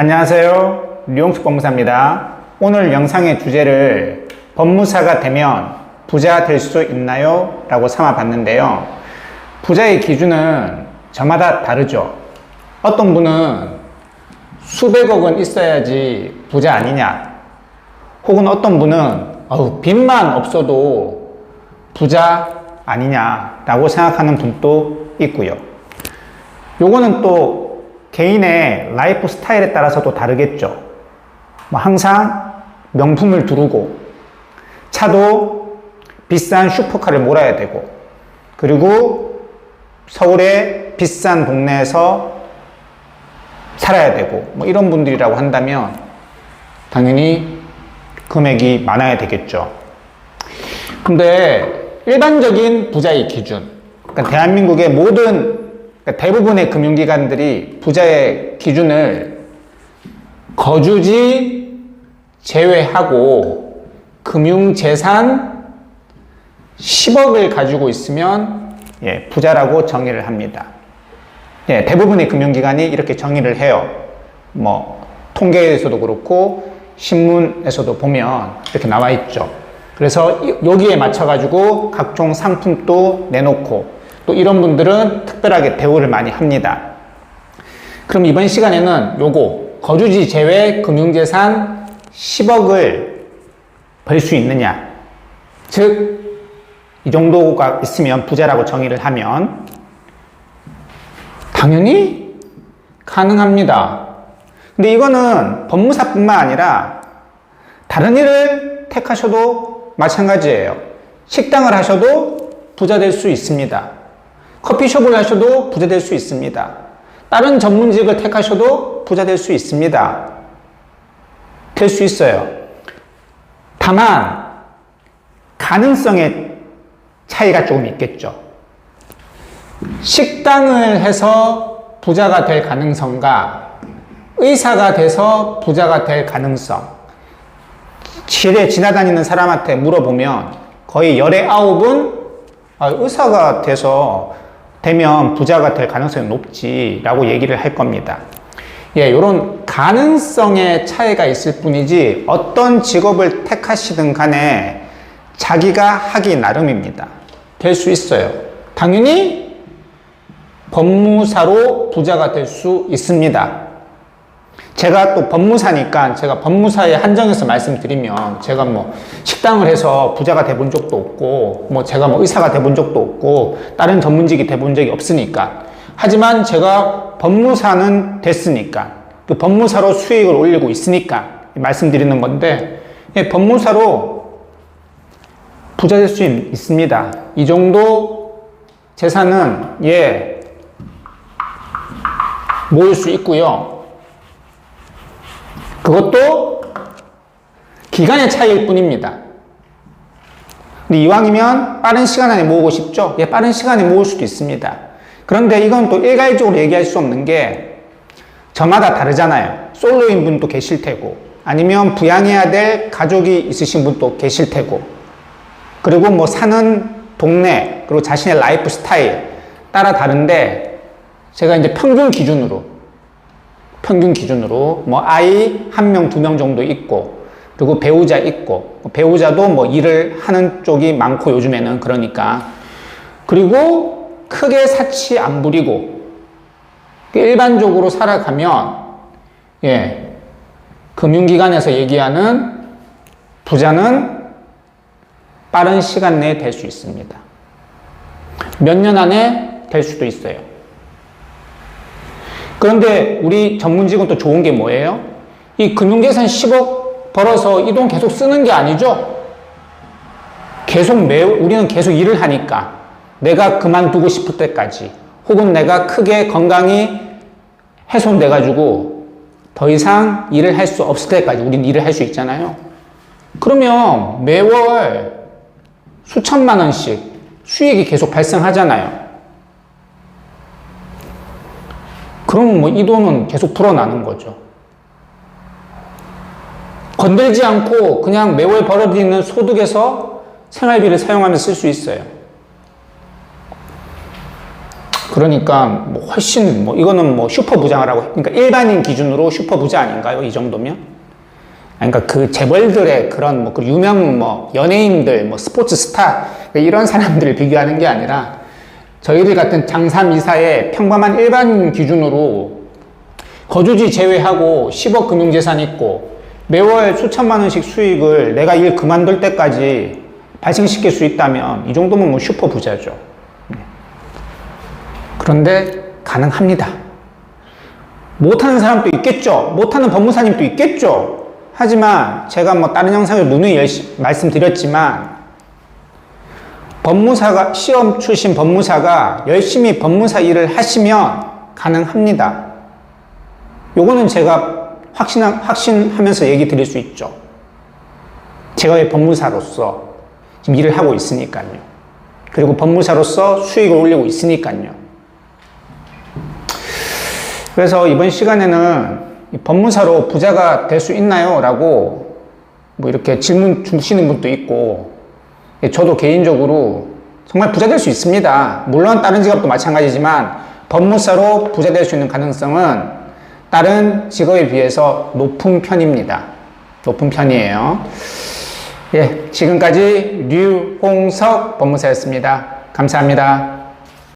안녕하세요. 류용식 법무사입니다. 오늘 영상의 주제를 법무사가 되면 부자 될 수 있나요? 라고 삼아 봤는데요. 부자의 기준은 저마다 다르죠. 어떤 분은 수백억은 있어야지 부자 아니냐. 혹은 어떤 분은 어우, 빚만 없어도 부자 아니냐라고 생각하는 분도 있고요. 요거는 또 개인의 라이프 스타일에 따라서도 다르겠죠. 뭐 항상 명품을 두르고 차도 비싼 슈퍼카를 몰아야 되고 그리고 서울의 비싼 동네에서 살아야 되고 뭐 이런 분들이라고 한다면 당연히 금액이 많아야 되겠죠. 근데 일반적인 부자의 기준, 그러니까 대한민국의 모든 그러니까 대부분의 금융기관들이 부자의 기준을 거주지 제외하고 금융재산 10억을 가지고 있으면 예, 부자라고 정의를 합니다. 예, 대부분의 금융기관이 이렇게 정의를 해요. 뭐 통계에서도 그렇고 신문에서도 보면 이렇게 나와 있죠. 그래서 이- 여기에 맞춰 가지고 각종 상품도 내놓고 또 이런 분들은 특별하게 대우를 많이 합니다. 그럼 이번 시간에는 요거 거주지 제외 금융재산 10억을 벌 수 있느냐? 즉, 이 정도가 있으면 부자라고 정의를 하면 당연히 가능합니다. 근데 이거는 법무사뿐만 아니라 다른 일을 택하셔도 마찬가지예요. 식당을 하셔도 부자 될 수 있습니다. 커피숍을 하셔도 부자 될 수 있습니다. 다른 전문직을 택하셔도 부자 될 수 있습니다. 될 수 있어요. 다만, 가능성의 차이가 조금 있겠죠. 식당을 해서 부자가 될 가능성과 의사가 돼서 부자가 될 가능성. 길에 지나다니는 사람한테 물어보면 거의 열의 아홉은 아, 의사가 돼서 되면 부자가 될 가능성이 높지라고 얘기를 할 겁니다. 예, 이런 가능성의 차이가 있을 뿐이지 어떤 직업을 택하시든 간에 자기가 하기 나름입니다. 될 수 있어요. 당연히 법무사로 부자가 될 수 있습니다. 제가 또 법무사니까 제가 법무사에 한정해서 말씀드리면 제가 뭐 식당을 해서 부자가 돼 본 적도 없고 뭐 제가 뭐 의사가 돼 본 적도 없고 다른 전문직이 돼 본 적이 없으니까 하지만 제가 법무사는 됐으니까 그 법무사로 수익을 올리고 있으니까 말씀드리는 건데 예, 법무사로 부자 될 수 있습니다. 이 정도 재산은 예 모을 수 있고요. 그것도 기간의 차이일 뿐입니다. 근데 이왕이면 빠른 시간 안에 모으고 싶죠? 예, 빠른 시간에 모을 수도 있습니다. 그런데 이건 또 일괄적으로 얘기할 수 없는 게 저마다 다르잖아요. 솔로인 분도 계실 테고, 아니면 부양해야 될 가족이 있으신 분도 계실 테고, 그리고 뭐 사는 동네, 그리고 자신의 라이프 스타일 따라 다른데, 제가 이제 평균 기준으로 평균 기준으로 뭐 아이 한 명, 두 명 정도 있고 그리고 배우자 있고 배우자도 뭐 일을 하는 쪽이 많고 요즘에는 그러니까 그리고 크게 사치 안 부리고 일반적으로 살아가면 예 금융기관에서 얘기하는 부자는 빠른 시간 내에 될 수 있습니다. 몇 년 안에 될 수도 있어요. 그런데 우리 전문직은 또 좋은 게 뭐예요? 이 금융재산 10억 벌어서 이 돈 계속 쓰는 게 아니죠? 계속 매 우리는 계속 일을 하니까 내가 그만두고 싶을 때까지 혹은 내가 크게 건강이 훼손돼가지고 더 이상 일을 할 수 없을 때까지 우리는 일을 할 수 있잖아요. 그러면 매월 수천만 원씩 수익이 계속 발생하잖아요. 그러면 뭐 이 돈은 계속 불어나는 거죠. 건들지 않고 그냥 매월 벌어들이는 소득에서 생활비를 사용하며 쓸수 있어요. 그러니까 뭐 훨씬 뭐 이거는 뭐 슈퍼 하고 그러니까 일반인 기준으로 슈퍼 부자 아닌가요? 이 정도면? 그러니까 그 재벌들의 그런 뭐 그 유명 뭐 연예인들 뭐 스포츠 스타 이런 사람들을 비교하는 게 아니라 저희들 같은 장사미사의 평범한 일반 기준으로 거주지 제외하고 10억 금융재산 있고 매월 수천만 원씩 수익을 내가 일 그만둘 때까지 발생시킬 수 있다면 이 정도면 뭐 슈퍼 부자죠. 그런데 가능합니다. 못하는 사람도 있겠죠. 못하는 법무사님도 있겠죠. 하지만 제가 뭐 다른 영상을 누누이 말씀드렸지만 법무사가 시험 출신 법무사가 열심히 법무사 일을 하시면 가능합니다. 요거는 제가 확신 확신하면서 얘기 드릴 수 있죠. 제가 왜 법무사로서 지금 일을 하고 있으니까요. 그리고 법무사로서 수익을 올리고 있으니까요. 그래서 이번 시간에는 이 법무사로 부자가 될 수 있나요? 라고 뭐 이렇게 질문 주시는 분도 있고 예, 저도 개인적으로 정말 부자 될 수 있습니다. 물론 다른 직업도 마찬가지지만 법무사로 부자 될 수 있는 가능성은 다른 직업에 비해서 높은 편입니다. 높은 편이에요. 예, 지금까지 류홍석 법무사였습니다. 감사합니다.